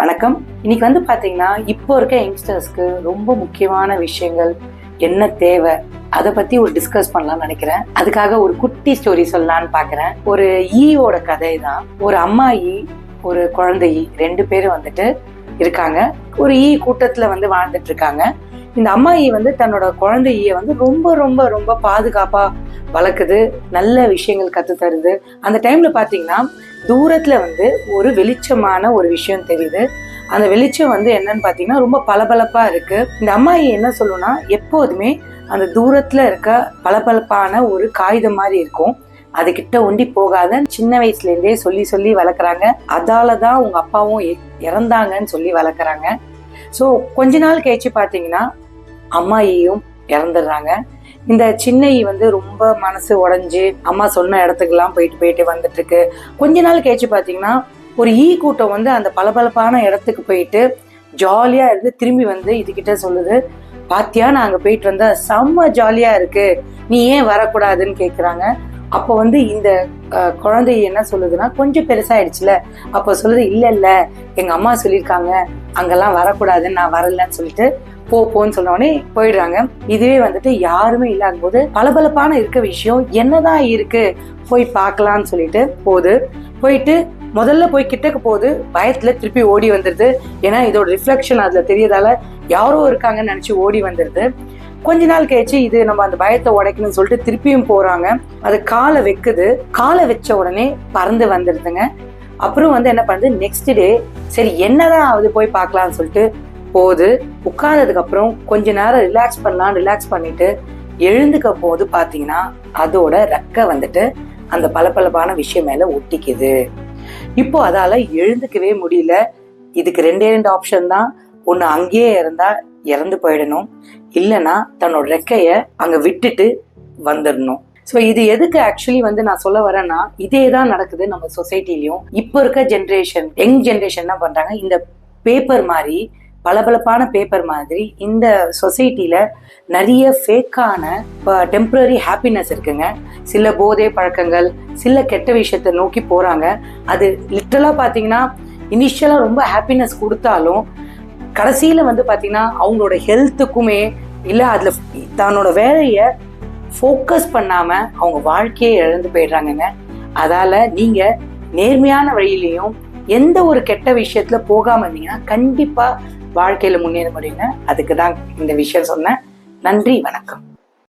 வணக்கம். இன்னைக்கு வந்து பார்த்தீங்கன்னா இப்போ இருக்க யங்ஸ்டர்ஸ்க்கு ரொம்ப முக்கியமான விஷயங்கள் என்ன தேவை? அதை பத்தி ஒரு டிஸ்கஸ் பண்ணலாம்னு நினைக்கிறேன். அதுக்காக ஒரு குட்டி ஸ்டோரி சொல்லலான்னு பாக்குறேன். ஒரு ஈயோட கதை தான் ஒரு அம்மா ஈ ஒரு குழந்தை ஈ ரெண்டு பேரும் வந்துட்டு இருக்காங்க. ஒரு ஈ கூட்டத்துல வந்து வாழ்ந்துட்டு இருக்காங்க. இந்த அம்மா ஈ வந்து தன்னோட குழந்தைய வந்து ரொம்ப ரொம்ப ரொம்ப பாதுகாப்பா வளர்க்குது. நல்ல விஷயங்கள் கத்து தருது. அந்த டைம்ல பாத்தீங்கன்னா தூரத்துல வந்து ஒரு வெளிச்சமான ஒரு விஷயம் தெரியுது. அந்த வெளிச்சம் வந்து என்னன்னு பாத்தீங்கன்னா ரொம்ப பளபளப்பா இருக்கு. இந்த அம்மாயி என்ன சொல்லுன்னா எப்போதுமே அந்த தூரத்துல இருக்க பளபளப்பான ஒரு காகிதம் மாதிரி இருக்கும். அதுகிட்ட ஒண்டி போகாத சின்ன வயசுல இருந்தே சொல்லி சொல்லி வளர்க்குறாங்க. அதால தான் உங்க அப்பாவும் இறந்தாங்கன்னு சொல்லி வளர்க்குறாங்க. ஸோ கொஞ்ச நாள் கழிச்சு பார்த்தீங்கன்னா அம்மாயியும் இறந்துடுறாங்க. இந்த சின்ன ஈ வந்து ரொம்ப மனசு உடஞ்சி அம்மா சொன்ன இடத்துக்கெல்லாம் போயிட்டு போயிட்டு வந்துட்டு இருக்கு கொஞ்ச நாள் கழிச்சு பார்த்தீங்கன்னா ஒரு ஈ கூட்டம் வந்து அந்த பளபளப்பான இடத்துக்கு போயிட்டு ஜாலியா இருந்து திரும்பி வந்து இதுகிட்ட சொல்லுது. பாத்தியா நான் அங்க போயிட்டு வந்தா செம்ம ஜாலியா இருக்கு. நீ ஏன் வரக்கூடாதுன்னு கேக்குறாங்க. அப்போ வந்து இந்த குழந்தை என்ன சொல்லுதுன்னா கொஞ்சம் பெருசாயிடுச்சுல. அப்போ சொல்லுது இல்ல இல்ல எங்க அம்மா சொல்லியிருக்காங்க. அங்கெல்லாம் வரக்கூடாதுன்னு நான் வரலன்னு சொல்லிட்டு போ போன்னு சொன்ன போயிடுறாங்க. இதுவே வந்துட்டு யாருமே இல்லாத போது பளபளப்பான இருக்க விஷயம் என்னதான் இருக்கு? போய் பார்க்கலாம்னு சொல்லிட்டு போகுது. போயிட்டு முதல்ல போய் கிட்டக்கு போகுது. பயத்துல திருப்பி ஓடி வந்துடுது ஏன்னா இதோட ரிஃப்ளெக்ஷன் அதுல தெரியதால யாரோ இருக்காங்கன்னு நினைச்சு ஓடி வந்துடுது கொஞ்ச நாள் கழிச்சு இது நம்ம அந்த பயத்தை உடைக்கணும்னு சொல்லிட்டு திருப்பியும் போறாங்க. அது காலை வைக்குது. காலை வச்ச உடனே பறந்து வந்துடுதுங்க அப்புறம் வந்து என்ன பண்ணுது? நெக்ஸ்ட் டே சரி என்னதான் ஆகுது? போய் பார்க்கலாம்னு சொல்லிட்டு போகுது. உட்கார்ந்ததுக்கு அப்புறம் கொஞ்ச நேரம் ரிலாக்ஸ் பண்ணலாம் ரிலாக்ஸ் பண்ணிட்டு எழுந்துக்க போது பார்த்தீங்கன்னா அதோட ரெக்கை வந்துட்டு அந்த பளபளப்பான விஷயம் மேல ஒட்டிக்குது. இப்போ அதால எழுந்துக்கவே முடியல. இதுக்கு ரெண்டே ரெண்டு ஆப்ஷன் தான். ஒன்று அங்கேயே இருந்தா இறந்து போயிடணும். இல்லைன்னா தன்னோட ரெக்கைய அங்க விட்டுட்டு வந்துடணும். ஸோ இது எதுக்கு ஆக்சுவலி வந்து நான் சொல்ல வரேன்னா இதே தான் நடக்குது நம்ம சொசைட்டிலையும் இப்போ இருக்க ஜென்ரேஷன் யங் ஜென்ரேஷன் என்ன பண்ணுறாங்க இந்த பேப்பர் மாதிரி பளபளப்பான பேப்பர் மாதிரி இந்த சொசைட்டியில் நிறைய ஃபேக்கான டெம்பரரி ஹாப்பினஸ் இருக்குங்க. சில போதை பழக்கங்கள் சில கெட்ட விஷயத்தை நோக்கி போகிறாங்க அது லிட்டரலா பார்த்தீங்கன்னா இனிஷியலாக ரொம்ப ஹாப்பினஸ் கொடுத்தாலும் கடைசியில் வந்து பார்த்தீங்கன்னா அவங்களோட ஹெல்த்துக்குமே இல்லை அதில் தன்னோட வேலையை ஃபோக்கஸ் பண்ணாமல் அவங்க வாழ்க்கையை இழந்து போயிடுறாங்கங்க. அதால் நீங்கள் நேர்மையான வழியிலையும் எந்த ஒரு கெட்ட விஷயத்தில் போகாமல் இருந்தீங்கன்னா கண்டிப்பாக வாழ்க்கையில் முன்னேற முடியுங்க. அதுக்கு தான் இந்த விஷயம் சொன்னேன். நன்றி வணக்கம்.